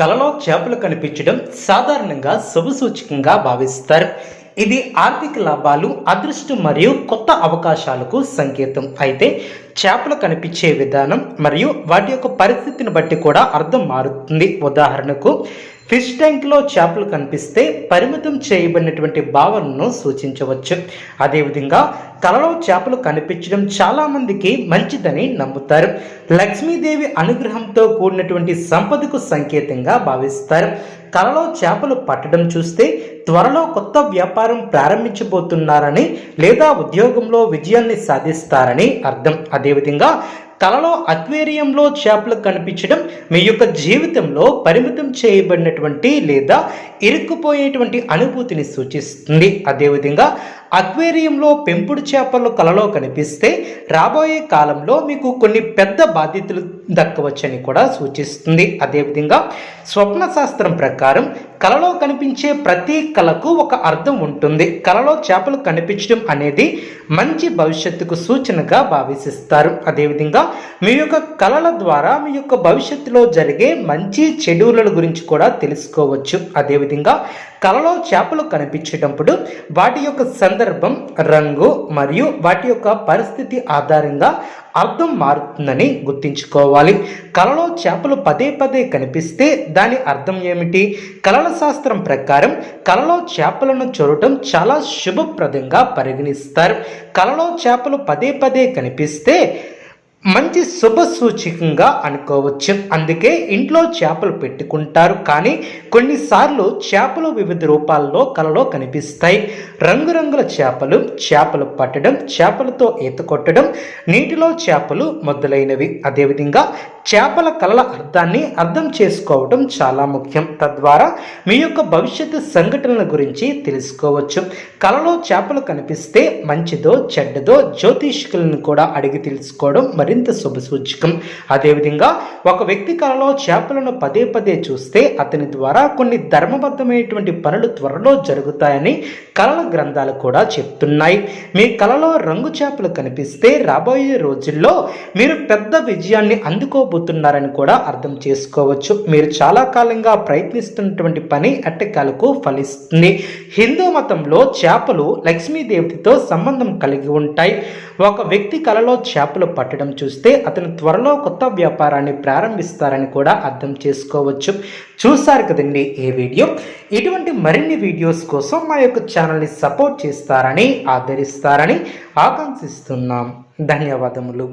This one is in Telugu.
కలలో చేపలు కనిపించడం సాధారణంగా శుభసూచకంగా భావిస్తారు. ఇది ఆర్థిక లాభాలు అదృష్టం మరియు కొత్త అవకాశాలకు సంకేతం. అయితే చేపలు కనిపించే విధానం మరియు వాటి యొక్క పరిస్థితిని బట్టి కూడా అర్థం మారుతుంది. ఉదాహరణకు ఫిష్ ట్యాంక్లో చేపలు కనిపిస్తే పరిమితం చేయబడినటువంటి భావనను సూచించవచ్చు. అదేవిధంగా కలలో చేపలు కనిపించడం చాలామందికి మంచిదని నమ్ముతారు. లక్ష్మీదేవి అనుగ్రహంతో కూడినటువంటి సంపదకు సంకేతంగా భావిస్తారు. కలలో చేపలు పట్టడం చూస్తే త్వరలో కొత్త వ్యాపారం ప్రారంభించబోతున్నారని లేదా ఉద్యోగంలో విజయాన్ని సాధిస్తారని అర్థం. అదేవిధంగా కలలో అక్వేరియంలో చేపలు కనిపించడం మీ యొక్క జీవితంలో పరిమితం చేయబడినటువంటి లేదా ఇరుక్కుపోయేటువంటి అనుభూతిని సూచిస్తుంది. అదేవిధంగా అక్వేరియంలో పెంపుడు చేపలు కలలో కనిపిస్తే రాబోయే కాలంలో మీకు కొన్ని పెద్ద బాధ్యతలు దక్కవచ్చని కూడా సూచిస్తుంది. అదేవిధంగా స్వప్న శాస్త్రం ప్రకారం కలలో కనిపించే ప్రతి కళకు ఒక అర్థం ఉంటుంది. కలలో చేపలు కనిపించడం అనేది మంచి భవిష్యత్తుకు సూచనగా భావిస్తారు. అదేవిధంగా మీ యొక్క కళల ద్వారా మీ యొక్క భవిష్యత్తులో జరిగే మంచి చెడుల గురించి కూడా తెలుసుకోవచ్చు. అదేవిధంగా కలలో చేపలు కనిపించేటప్పుడు వాటి యొక్క సందర్భం రంగు మరియు వాటి యొక్క పరిస్థితి ఆధారంగా అర్థం మారుతుందని గుర్తుంచుకోవాలి. కలలో చేపలు పదే పదే కనిపిస్తే దాని అర్థం ఏమిటి? కళల శాస్త్రం ప్రకారం కలలో చేపలను చూడటం చాలా శుభప్రదంగా పరిగణిస్తారు. కలలో చేపలు పదే పదే కనిపిస్తే మంచి శుభ సూచకంగా అనుకోవచ్చు. అందుకే ఇంట్లో చేపలు పెట్టుకుంటారు. కానీ కొన్నిసార్లు చేపలు వివిధ రూపాల్లో కలలో కనిపిస్తాయి. రంగురంగుల చేపలు చేపలు పట్టడం చేపలతో ఈత కొట్టడం నీటిలో చేపలు మొదలైనవి. అదేవిధంగా చేపల కళల అర్థాన్ని అర్థం చేసుకోవడం చాలా ముఖ్యం. తద్వారా మీ యొక్క భవిష్యత్తు సంఘటనల గురించి తెలుసుకోవచ్చు. కళలో చేపలు కనిపిస్తే మంచిదో చెడ్డదో జ్యోతిష్కులను కూడా అడిగి తెలుసుకోవడం మరింత శుభసూచకం అదేవిధంగా ఒక వ్యక్తి కళలో చేపలను పదే పదే చూస్తే అతని ద్వారా కొన్ని ధర్మబద్ధమైనటువంటి పనులు త్వరలో జరుగుతాయని కళల గ్రంథాలు కూడా చెప్తున్నాయి. మీ కళలో రంగు చేపలు కనిపిస్తే రాబోయే రోజుల్లో మీరు పెద్ద విజయాన్ని అందుకోబో అందుకోబోతున్నారని కూడా అర్థం చేసుకోవచ్చు. మీరు చాలా కాలంగా ప్రయత్నిస్తున్నటువంటి పని అట్టకాలకు ఫలిస్తుంది. హిందూ మతంలో చేపలు లక్ష్మీదేవితో సంబంధం కలిగి ఉంటాయి. ఒక వ్యక్తి కలలో చేపలు పట్టడం చూస్తే అతను త్వరలో కొత్త వ్యాపారాన్ని ప్రారంభిస్తారని కూడా అర్థం చేసుకోవచ్చు. చూసారు కదండి ఈ వీడియో? ఇటువంటి మరిన్ని వీడియోస్ కోసం మా యొక్క ఛానల్ని సపోర్ట్ చేస్తారని ఆదరిస్తారని ఆకాంక్షిస్తున్నాం. ధన్యవాదములు.